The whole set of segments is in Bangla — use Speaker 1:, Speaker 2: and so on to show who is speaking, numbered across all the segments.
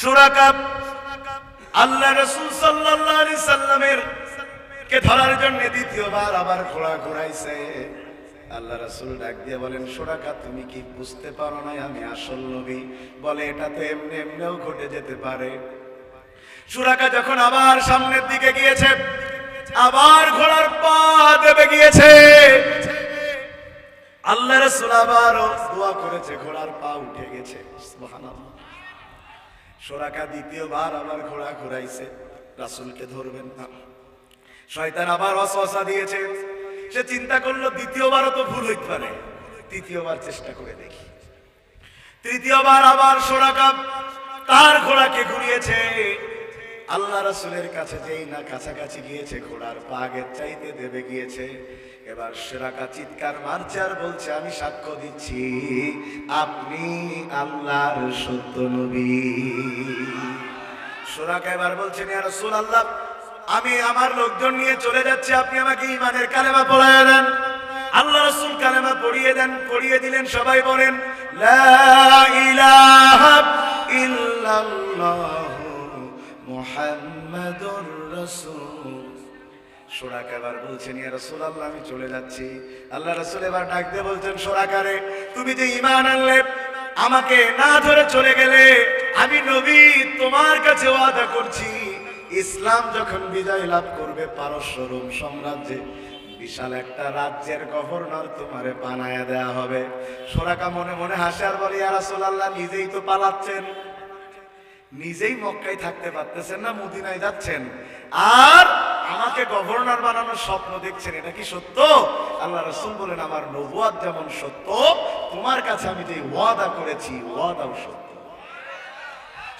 Speaker 1: সুরাকাপ আল্লাহ রসুল সাল্লাল্লাহু আলাইহি সাল্লামের কে ধরার জন্য দ্বিতীয়বার আবার ঘোড়া ঘোরাইছে। আল্লাহ রসুল ডাক দিয়ে বলেন সোরাকা তুমি কি বুঝতে পারো না আমি আসল নবী? বলে, এটা তো এমনি এমনিও ঘটে যেতে পারে। সুরাকা যখন আবার সামনের দিকে গিয়েছে, আবার ঘোড়ার পা দেবে গিয়েছে। আল্লাহ রসুল আবারও দোয়া করেছে, ঘোড়ার পা উঠে গেছে। সুবহানাল্লাহ। সোরাকা দ্বিতীয়বার আবার ঘোড়া ঘোরাইছে। রাসুলকে ধরবেন না। শয়তান আবার অসহসা দিয়েছে। সে চিন্তা করল, দ্বিতীয়বারও তো ভুল হইতে পারে। তৃতীয়বার চেষ্টা করে দেখি। তৃতীয়বার আবার সোরাকা তার ঘোড়াকে ঘুরিয়েছে। আল্লাহ রাসুলের কাছে যেই না কাছাকাছি গিয়েছে, ঘোড়ার পা আগের চাইতে দেবে গিয়েছে। এবার সেরাকা চিৎকার মারছে আর বলছে, আমি সাক্ষ্য দিচ্ছি, আপনি আল্লাহর সত্য নবী। সোরাকা এবার বলছেন, ইয়া রাসূল আল্লাহ আমি আমার লোকজন নিয়ে চলে যাচ্ছি, আপনি আমাকে ইমানের কালেমা পড়ায় দেন। আল্লাহ রসুল কালেমা পড়িয়ে দেন, পড়িয়ে দিলেন, সবাই বলেন মুহাম্মাদুর রাসূল সোরাক এবার বলছেন, ইয়া রাসূলুল্লাহ, আমি চলে যাচ্ছি। আল্লাহ রাসূল এবার ডাক দিয়ে বলছেন, সোরাকারে, তুমি যে ঈমান আনলে, আমাকে না ধরে চলে গেলে আমি নবী, তোমার কাছে ওয়াদা করছি। ইসলাম যখন বিজয় লাভ করবে, পারস্য রোম সাম্রাজ্যে বিশাল একটা রাজ্যের গভর্নর তোমারে বানায়া দেয়া হবে। সোরাকা মনে মনে হাসে আর বলে, ইয়া রাসূলুল্লাহ, নিজেই তো পালাচ্ছেন। নিজেই মক্কায় থাকতে পারতেছেন না, মদিনায় যাচ্ছেন। আর আমাকে গভর্নর বানানোর স্বপ্ন দেখছেন, এটা কি সত্য? আল্লাহ রসুল বলেন, আমার নবুয়াদ যেমন সত্য, তোমার কাছে আমি যে ওয়াদা করেছি, ওয়াদাও সত্য।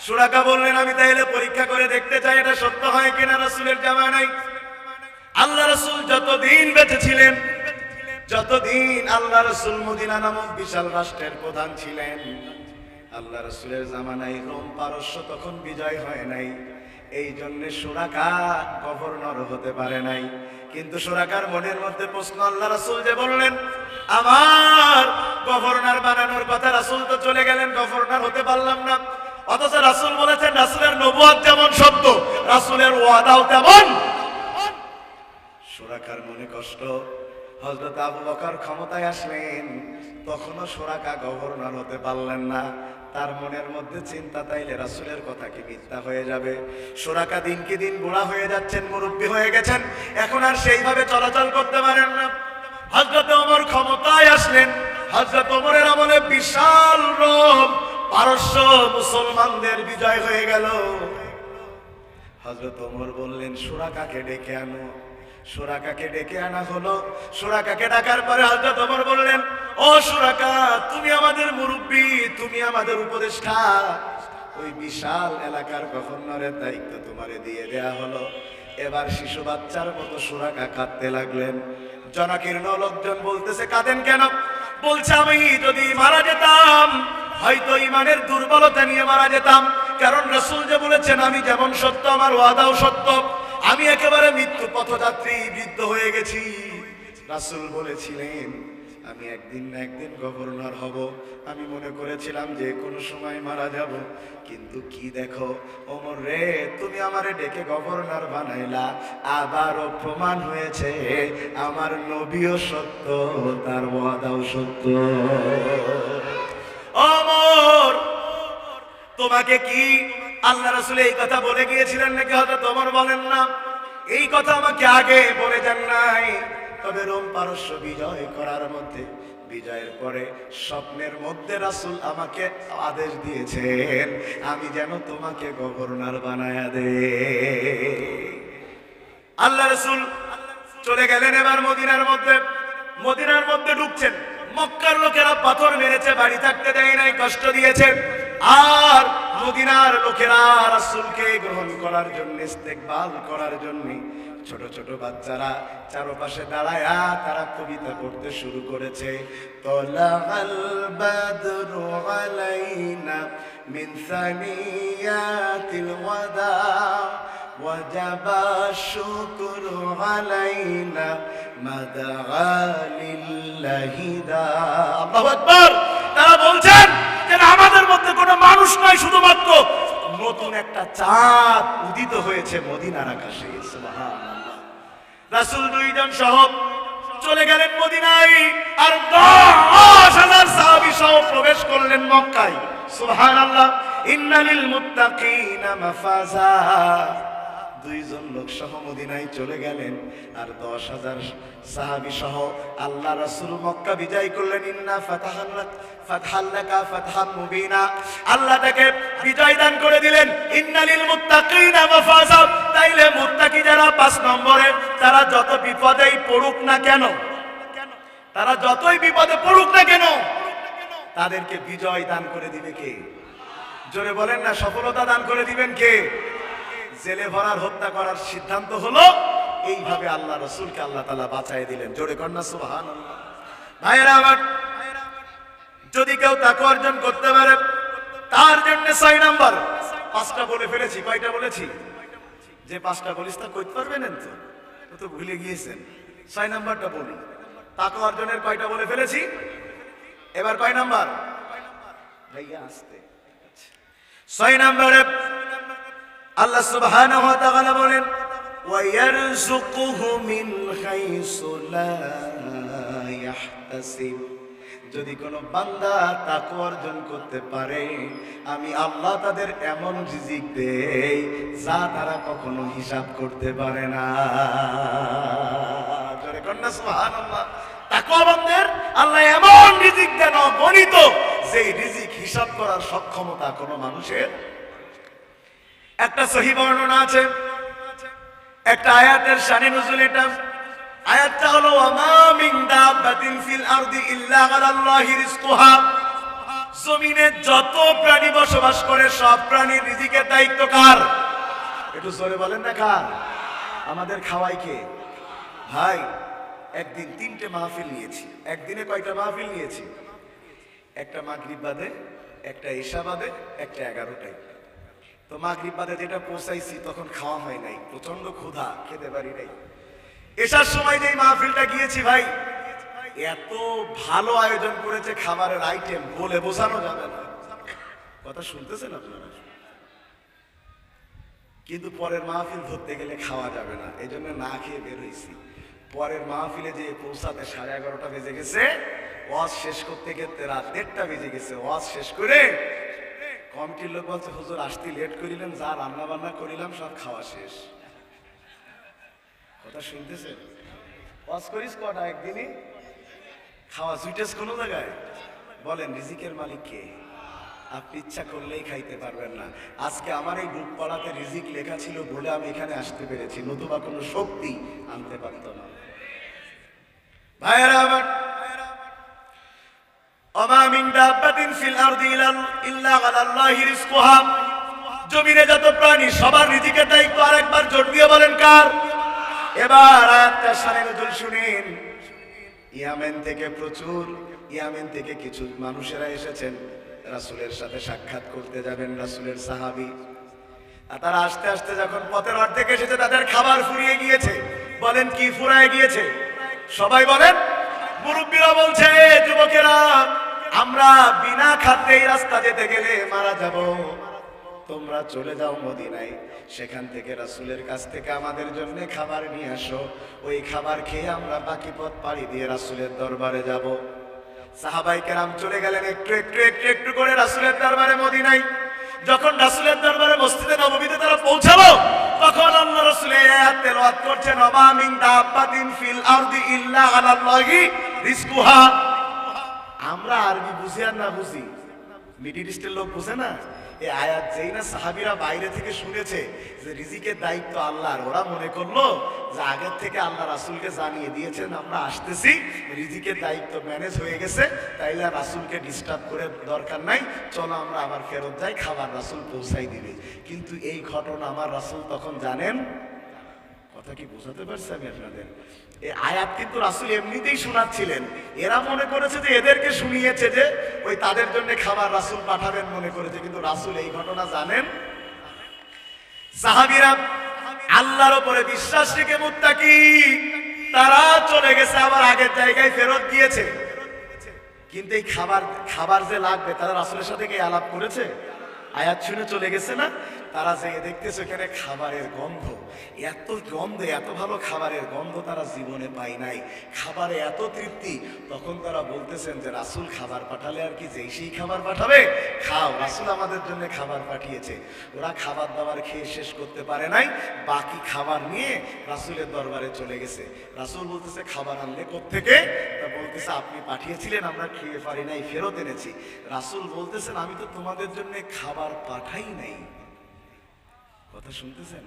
Speaker 1: সুরাকা বললেন, আমি তাইলে পরীক্ষা করে দেখতে চাই, এটা সত্য হয় কিনা রসুলের জামা নাই আল্লাহ রসুল যতদিন বেঁচে ছিলেন, যতদিন আল্লাহ রসুল মদিনা নামক বিশাল রাষ্ট্রের প্রধান ছিলেন, আল্লাহ রসুলের জামানায় রোম পারস্য তখন বিজয় হয় নাই। এই জন্য সুরাকা গভর্নর হতে পারে নাই। কিন্তু সুরাকার মনের মধ্যে প্রশ্ন, আল্লাহ রাসূল যে বললেন, আমার গভর্নর বানানোর কথা রাসূল তো চলে গেলেন, গভর্নর হতে পারলাম না। অথচ রাসুল বলেছেন, রাসুলের নবুয়ত যেমন সত্য, রাসূলের ওয়াদাও তেমন। সুরাকার মনে কষ্ট হজরত আবু বকর ক্ষমতায় আসলেন, তখনও সোরাকা গভর্নর হতে পারলেন না। তার মনের মধ্যে চিন্তা, তাইলে রাসুলের কথা কি মিথ্যা হয়ে যাবে? সোরাকা দিনকে দিন বুড়া হয়ে যাচ্ছেন, মুরব্বী হয়ে গেছেন, এখন আর সেইভাবে চলাচল করতে পারেন না। হজরত ওমর ক্ষমতায় আসলেন। হজরত ওমরের আমলে বিশাল রোম পারস্য মুসলমানদের বিজয় হয়ে গেল। হজরত ওমর বললেন, সুরাকাকে ডেকে আনো। সুরাকাকে ডেকে আনা হলো। সুরাকাকে ডাকার পরে হজরত ওমর বললেন, ও সুরাকা, তুমি আমাদের মুরব্বী, তুমি আমাদের উপদেষ্টা। ওই বিশাল এলাকার গভর্নরের দায়িত্ব তোমারে দিয়ে দেয়া হলো। এবার শিশু বাচ্চার মতো সুরাকা কাঁদতে লাগলেন। জনাকীর্ণ লোকজন বলতেছে, কাঁদেন কেন? বলছে, আমি যদি মারা যেতাম, হয়তো ইমানের দুর্বলতা নিয়ে মারা যেতাম। কারণ রসুল যে বলেছেন, আমি যেমন সত্য, আমার ওয়াদাও সত্য। আমি একেবারে মৃত্যু পথযাত্রী, বৃদ্ধ হয়ে গেছি। রাসুল বলেছিলেন, আমি একদিন না একদিন গভর্নর হব। আমি মনে করেছিলাম যে কোনো সময় মারা যাব। কিন্তু কি দেখো, ওমর রে, তুমি আমারে ডেকে গভর্নর বানাইলা। আবারও প্রমাণ হয়েছে, আমার নবীও সত্য, তার ওয়াদাও সত্য। অমর তোমাকে কি আল্লাহ রাসূল এই কথা বলে গিয়েছিলেন নাকি হয়তো তোমার বলেন না? এই কথা আমাকে আগে বলে যান নাই। তবে রোম পারস্য বিজয় করার মধ্যে, বিজয়ের পরে স্বপ্নের মধ্যে রাসুল আমাকে আদেশ দিয়েছেন, আমি যেন তোমাকে গভর্নর বানায়া দে আল্লাহ রসুল চলে গেলেন এবার মদিনার মধ্যে। মদিনার মধ্যে ঢুকছেন। মক্কার লোকেরা পাথর মেরেছে, বাড়ি থাকতে দেয় নাই, কষ্ট দিয়েছে। আর মদিনার লোকেরা রাসূলকে গ্রহণ করার জন্য ইস্তেকবাল করার জন্য ছোট ছোট বাচ্চারা চারপাশে দাঁড়ায়া তারা কবিতা পড়তে শুরু করেছে তলাল বাদরু আলাইনা মিন সানিয়াতিল ওয়াদা وجب الشكر علينا مدعا لله دا আল্লাহু আকবার তারা বলছেন একটা চাঁদ উদিত হয়েছে মদিনার আকাশে রাসুল দুইজন সহ চলে গেলেন মদিনায়, আর দশ হাজার সাহাবি সহ প্রবেশ করলেন মক্কায়। সুবহানাল্লাহ। ইন্নালিল মুত্তাকিনা মাফাজা। দুইজন লোক সহ মদিনায় চলে গেলেন আর দশ হাজার সাহাবি সহ আল্লাহ রাসূল মক্কা বিজয় করলেন, ইন্না ফাতাহাল্লাক ফাতহাম মুবিনা। আল্লাহ তাকে বিজয় দান করে দিলেন ইন্নালিল মুত্তাকিনা মাফাজা। তাইলে মুত্তাকি যারা পাঁচ নম্বরে, তারা যত বিপদেই পড়ুক না কেন, তারা যতই বিপদে পড়ুক না কেন, তাদেরকে বিজয় দান করে দিবে কে? জোরে বলেন না, সফলতা দান করে দিবেন কে? জেলে ভরার হত্যা করার সিদ্ধান্ত হলো, এইভাবে আল্লাহ রসুলকে আল্লাহ তালা বাঁচাই দিলেন। জোরে কন্যা সুবাহান ভাইয়েরা আমার, যদি কেউ তাকে অর্জন করতে পারে, তার জন্য ছয় নাম্বার। পাঁচটা বলে ফেলেছি, কয়টা বলেছি? যে পাঁচটা বলিস তা করতে পারবেন তো? তো ভুলে গিয়েছেন। ছয় নাম্বারটা বলি। তাকে অর্জনের কয়টা বলে ফেলেছি? এবার কয় নাম্বার? ভাইয়া আসতে। ছয় নম্বরে আল্লাহ সুবহানাহু ওয়া তাআলা বলেন ওয়ায়ারযুকুহু মিন হাইসু লা ইয়াহতাসিব। যদি কোনো বান্দা তাকে অর্জন করতে পারে, আমি আল্লাহ তাদের এমন রিজিক দেই যা তারা কখনো হিসাব করতে পারে না। জোরে কন্যা সুবহানাল্লাহ। তাকওয়াবানদের আল্লাহ এমন রিজিক দেন গণিত যে রিজিক হিসাব করার সক্ষমতা কোনো মানুষের একটা সহি বর্ণনা আছে, একটা আয়াতের শানে নজুল এটা। আয়াতটা হলো, ওয়ামা মিন দাব্বাতিন ফিল আরদি ইল্লা আলাল্লাহি রিজকুহা। জমিনে যত প্রাণী বসবাস করে, সব প্রাণীর রিজিকের দায়িত্ব কার? একটু জোরে বলেন না কার? আমাদের খাওয়াই কে? ভাই, একদিন তিনটে মাহফিল নিয়েছি। একদিনে কয়টা মাহফিল নিয়েছি? একটা মাগরিব বাদে, একটা এশা বাদে, একটা এগারোটায়। তো মাগরিব বাদে যেটা পৌঁছাইছি, তখন খাওয়া হয় নাই। প্রচণ্ড ক্ষুধা, খেতে পারি নাই। এসার সময় যে মাহফিলটা গিয়েছি ভাই, এত ভালো আয়োজন করেছে খাবারের আইটেম বলে বোঝানো যাবে না। কথা শুনতেছেন আপনারা? কিন্তু পরের মাহফিল ধরতে গেলে খাওয়া যাবে না এই জন্য না খেয়ে বের হয়েছি পরের মাহফিলে যে পৌঁছাতে সাড়ে এগারোটা বেজে গেছে, ওয়াজ শেষ করতে করতে রাত দেড়টা বেজে গেছে, ওয়াজ শেষ করে কমিটির লোক বলছে, হুজুর, আসতে লেট করিলেন, যা রান্না বান্না করিলাম, সব খাওয়া শেষ। কথা শুনতেছেন? ওয়াজ করিস কটা একদিনই খাওয়া জুইটেস কোনো জায়গায়? বলেন, রিজিকের মালিক কে? আপনি ইচ্ছা করলেই খাইতে পারবেন না। আজকে আমার এই গ্রুপ পাড়াতে রিজিক লেখা ছিল বলে আমি এখানে আসতে পেরেছি। নতুবা কোনো শক্তি আনতে পারতো না। ভাইয়েরা, আমার জমিনে যত প্রাণী, সবার রিজিকের দায়িত্ব আরেকবার জোর দিয়ে বলেন কার? এবার আয়াতটা সানে নজুল শুনেন। ইয়ামেন থেকে প্রচুর, ইয়ামেন থেকে কিছু মানুষেরা এসেছেন। রাসূলের সাথে সাক্ষাৎ করতে যাবেন রাসূলের সাহাবি। আর তারা আস্তে আস্তে যখন পথের অর্ধেক এসেছে, তাদের খাবার ফুরিয়ে গিয়েছে। বলেন, কি ফুরায় গিয়েছে? সবাই বলেন, মুরব্বীরা বলছে যুবকেরা আমরা বিনা খাদ্যে এই রাস্তা যেতে গেলে মারা যাব। তোমরা চলে যাও মদিনায়। সেখান থেকে রাসূলের কাছ থেকে আমাদের জন্য খাবার নিয়ে আসো। ওই খাবার খেয়ে আমরা বাকি পথ পাড়ি দিয়ে রাসুলের দরবারে যাব। সাহাবাই কেরাম চলে গেলেন একটু একটু একটু একটু করে রাসূলের দরবারে মদিনায়। যখন রাসুলের দরবারে মসজিদে নববীতে তারা পৌঁছালো, তখন আল্লাহ রাসূল তেলাওয়াত করছেন ওমা মিন দাব্বাতিন ফিল আরদি ইল্লা আলাল্লাহি রিজকুহা। আমরা আরবি বুঝি আর না বুঝি? মিডিল ইস্টের লোক বুঝে না? এই আয়াত যেই না সাহাবিরা বাইরে থেকে শুনেছে যে রিজিকের দায়িত্ব আল্লাহর ওরা মনে করল যে আগের থেকে আল্লাহ রাসূলকে জানিয়ে দিয়েছেন, আমরা আসতেছি, রিজিকের দায়িত্ব ম্যানেজ হয়ে গেছে, তাইলে রাসূলকে ডিস্টার্ব করে দরকার নাই, চলো আমরা আবার ফেরত যাই, খাবার রাসুল পৌঁছাই দিবে। কিন্তু এই ঘটনা আমার রাসূল তখন জানেন কথা বোঝাতে পারছি আমি আপনাদের আয়াত কিন্তু রাসূল এমনিতেই শোনাচ্ছিলেন। এরা মনে করেছে যে এদেরকে শুনিয়েছে যে ওই তাদের জন্য খাবার রাসূল পাঠাবেন মনে করেছে। কিন্তু রাসূল এই ঘটনা জানেন? সাহাবীরা আল্লাহর উপরে বিশ্বাস রেখে মুত্তাকি, তারা চলে গেছে আবার আগের জায়গায় ফেরত গিয়েছে। কিন্তু এই খাবার খাবার যে লাগবে, তারা রাসুলের সাথে কি আলাপ করেছে? আয়াত শুনে চলে গেছে না? তারা যে দেখতেছে এখানে খাবারের গন্ধ, এত গন্ধ, এত ভালো খাবারের গন্ধ তারা জীবনে পায় নাই। খাবারে এত তৃপ্তি, তখন তারা বলতেছেন যে, রাসুল খাবার পাঠালে আর কি যেই সেই খাবার পাঠাবে? খাও, রাসুল আমাদের জন্য খাবার পাঠিয়েছে। ওরা খাবার দাবার খেয়ে শেষ করতে পারে নাই, বাকি খাবার নিয়ে রাসুলের দরবারে চলে গেছে। রাসুল বলতেছে, খাবার আনলে থেকে তা বলতেছে আপনি পাঠিয়েছিলেন, আমরা খেয়ে পারি নাই, ফেরত এনেছি। রাসুল বলতেছেন, আমি তো তোমাদের জন্য খাবার পাঠাই নাই। কথা শুনতেছেন?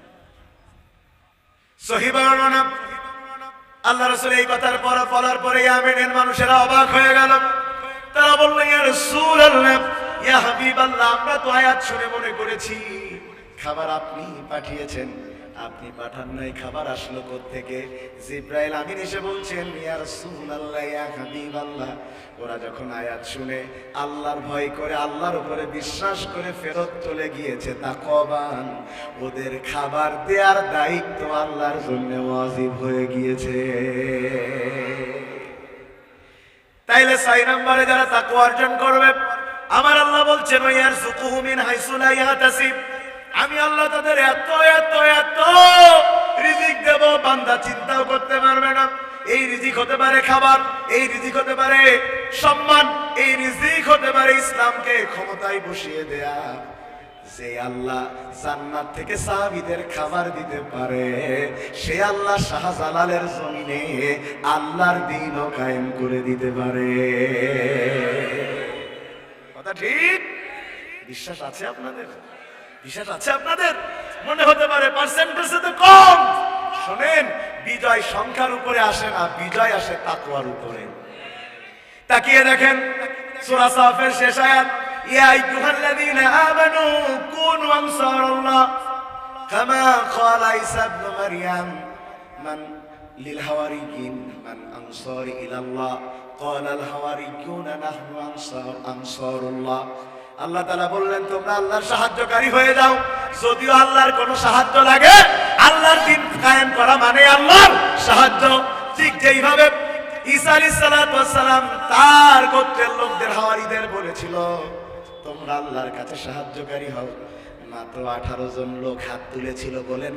Speaker 1: আল্লাহ রসুল এই কথার পর বলার পরে ইয়ামেনের মানুষেরা অবাক হয়ে গেল। তারা বলল হাবিবাল্লাহ, আমরা তো আয়াত শুনে মনে করেছি। খাবার আপনি পাঠিয়েছেন। আপনি পাঠান নাই, খাবার আসলো থেকে জিব্রাইল আমিন এসে বলছেন, ইয়া রাসূলুল্লাহ, ইয়া হাবিবাল্লাহ। ওরা যখন আয়াত শুনে, আল্লাহর ভয় করে, আল্লাহর উপরে বিশ্বাস করে ফেরত চলে গিয়েছে তা কবান ওদের খাবার দেওয়ার দায়িত্ব আল্লাহর জন্য ওয়াজিব হয়ে গিয়েছে। তাইলে ছয় নম্বরে যারা তাকু অর্জন করবে, আমার আল্লাহ বলছেন ওয়ার সুকুহুমিন হাইসুলা ইয়াতাসিব আমি আল্লাহ তাদের এত এত এত রিজিক দেব, বান্দা চিন্তাও করতে পারবে না। এই রিজিক হতে পারে খাবার, এই রিজিক হতে পারে সম্মান, এই রিজিক হতে পারে ইসলামকে ক্ষমতায় বসিয়ে দেয়া। যে আল্লাহ জান্নাত থেকে সাহাবীদের খাবার দিতে পারে, সে আল্লাহ শাহজালালের জমিনে আল্লাহর দিনও কায়েম করে দিতে পারে। কথা ঠিক? বিশ্বাস আছে আপনাদের? বিশ্বাস আছে আপনাদের? মনে হতে পারে পার্সেন্টেজ তো কম। শোনেন, বিজয় সংখ্যার উপরে আসে না, বিজয় আসে তাকুয়ার উপরে। তাকিয়ে দেখেন, সূরা সাফের শেষ আয়াত, ইয়া আইয়ুহাল্লাযীনা আমানু কুনু আনসারাল্লাহ, কামা ক্বালা ঈসা ইবনে মারইয়াম, মান লিল হাওয়ারিয়িন, মান আনসারি ইলাল্লাহ ক্বালা আল হাওয়ারিয়ুনা নাহনু আনসার, আনসারুল্লাহ। আল্লাহ তালা বললেন, তোমরা আল্লাহর সাহায্যকারী হয়ে যাও। যদিও আল্লাহর কোনো সাহায্য লাগে, আল্লাহর দিন কায়েম করা মানে আল্লাহর সাহায্য। ঠিক যেইভাবে ঈসা তার গোত্রের লোকদের বলেছিল, তোমরা আল্লাহর কাছে সাহায্যকারী হও। মাত্র লোক হাত তুলেছিল বলেন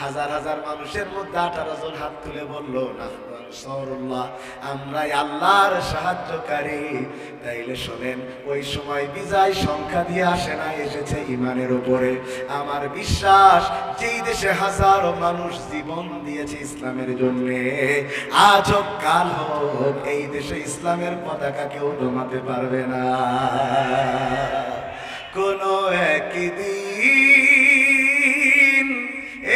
Speaker 1: হাজার হাজার মানুষের মধ্যে আঠারো জন হাত তুলে বলল, না। আমরাই আল্লাহর সাহায্যকারী। তাইলে শোনেন, ওই সময় বিজয় সংখ্যা দিয়ে আসে না, এসেছে ইমানের উপরে। আমার বিশ্বাস, যেই দেশে হাজারো মানুষ জীবন দিয়েছে ইসলামের জন্য, আজ কাল হোক, এই দেশে ইসলামের পতাকা কেউ ডোমাতে পারবে না। কোনো একদিন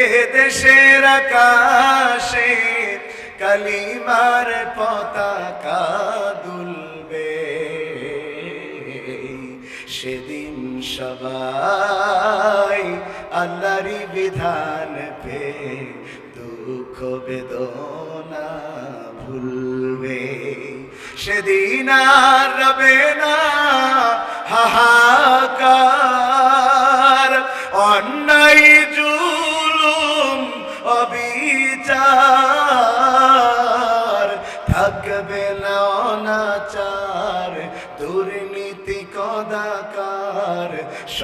Speaker 1: এ দেশের আকাশে কালিমার পতাকা দুলবে। সেদিন সবাই আল্লাহরই বিধান পে দুঃখ বেদনা ভুলবে। সেদিন আর রবে না, হাহাকার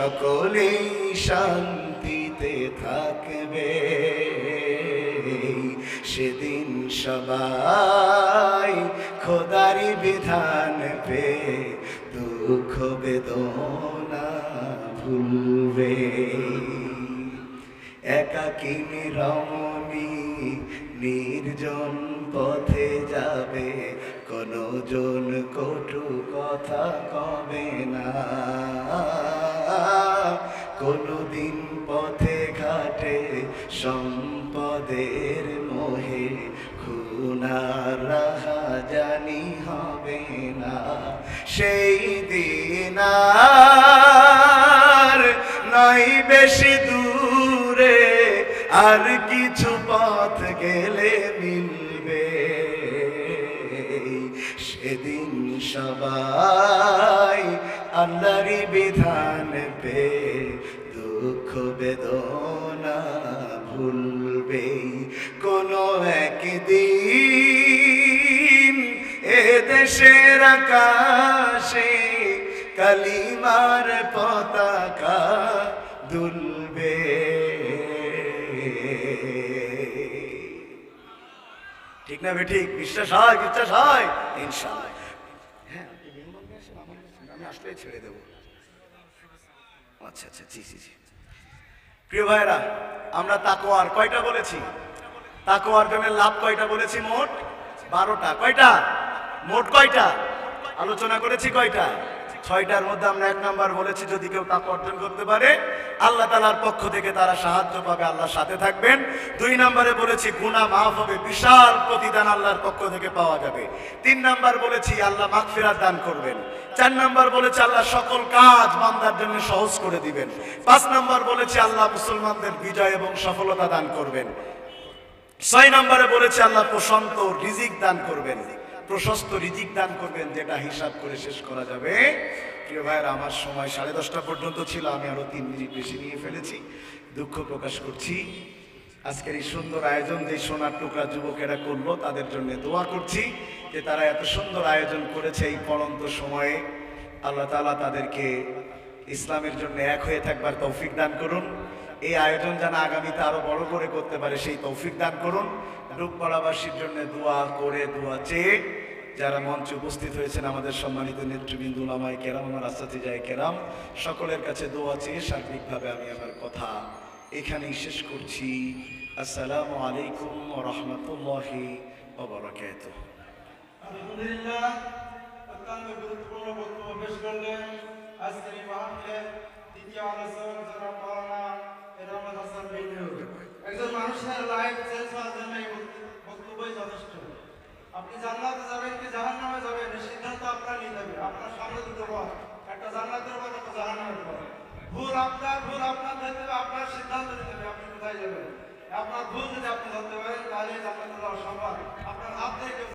Speaker 1: সকলেই শান্তিতে থাকবে। সেদিন সবাই খোদারি বিধান পে দুঃখ বেদনা ভুলবে। একাকিনী রমণী নির্জন পথে যাবে। কোনো জন কটু কথা কবে না। কোনদিন পথে ঘাটে সম্পদের মোহে খুনার জানি হবে না। সেই দিন আর নয় বেশি দূরে আর কিছু আকাশে কালিমার পতাকা দুলবে। ঠিক না বে, ঠিক? বিশ্বাস হয় বিশ্বাস হয়? ইনশাআল্লাহ। হ্যাঁ আমি আসলেই ছেড়ে দেবো। আচ্ছা আচ্ছা জি জি জি। প্রিয় ভাইরা আমরা তাকোয়ার কয়টা বলেছি? তাকোয়ার জনের লাভ কয়টা বলেছি মোট? বারোটা। কয়টা? মোট কয়টা? আলোচনা করেছি কয়টা? ছয়টার মধ্যে আমরা এক নাম্বার বলেছি, যদি কেউ তাকে অর্জন করতে পারে, আল্লাহ তালার পক্ষ থেকে তারা সাহায্য পাবে, আল্লাহর সাথে থাকবেন। দুই নম্বরে বলেছি গুণা মাফ হবে, বিশাল প্রতিদান আল্লাহর পক্ষ থেকে পাওয়া যাবে। তিন নাম্বার বলেছি, আল্লাহ মাগফিরাত দান করবেন। চার নাম্বার বলেছে, আল্লাহ সকল কাজ বান্দার জন্য সহজ করে দিবেন। পাঁচ নাম্বার বলেছে, আল্লাহ মুসলমানদের বিজয় এবং সফলতা দান করবেন। ছয় নম্বরে বলেছে, আল্লাহ প্রশান্ত রিজিক দান করবেন। প্রশস্ত রিজিক দান করবেন, যেটা হিসাব করে শেষ করা যাবে। প্রিয় ভাইয়ের, আমার সময় সাড়ে দশটা পর্যন্ত ছিল, আমি আরও তিন মিনিট বেশি নিয়ে ফেলেছি। দুঃখ প্রকাশ করছি। আজকের এই সুন্দর আয়োজন যে সোনার টুকরা যুবকেরা করল, তাদের জন্য দোয়া করছি যে তারা এত সুন্দর আয়োজন করেছে এই পড়ন্ত সময়ে। আল্লাহ তালা তাদেরকে ইসলামের জন্য এক হয়ে থাকবার তৌফিক দান করুন। এই আয়োজন যেন আগামীতে আরও বড় করে করতে পারে, সেই তৌফিক দান করুন। রূপপাড়াবাসীর জন্য দোয়া করে, দোয়া চেয়ে যারা মঞ্চে উপস্থিত হয়েছেন আমাদের সম্মানিত নেতৃবৃন্দ, উলামায়ে কেরাম, আমার আসাতে যায় কেরাম, সকলের কাছে দোয়া চেয়ে সার্বিকভাবে আমি আমার কথা এখানেই শেষ করছি। আসসালামু আলাইকুম রাহমাতুল্লাহি
Speaker 2: আলহামদুলিল্লাহ হাসান বিল্লু একজন মানুষের লাইফ চেঞ্জ হওয়ার জন্য বক্তব্যই যথেষ্ট। আপনি জান্নাতে যাবেন কি জাহান নামে যাবেন সিদ্ধান্ত আপনার নিতে হবে। আপনার সামনে দুটো পথ। একটা জান্নাতের পথ, একটা জাহান্নামের পথ। ভুল আপনার ভুল আপনার ধরতে হবে, আপনার সিদ্ধান্ত নিতে হবে, আপনি কোথায় যাবেন? আপনার ভুল যদি আপনি ধরতে পারেন তাহলে জান্নাতে সম্ভব। আপনার হাত থেকে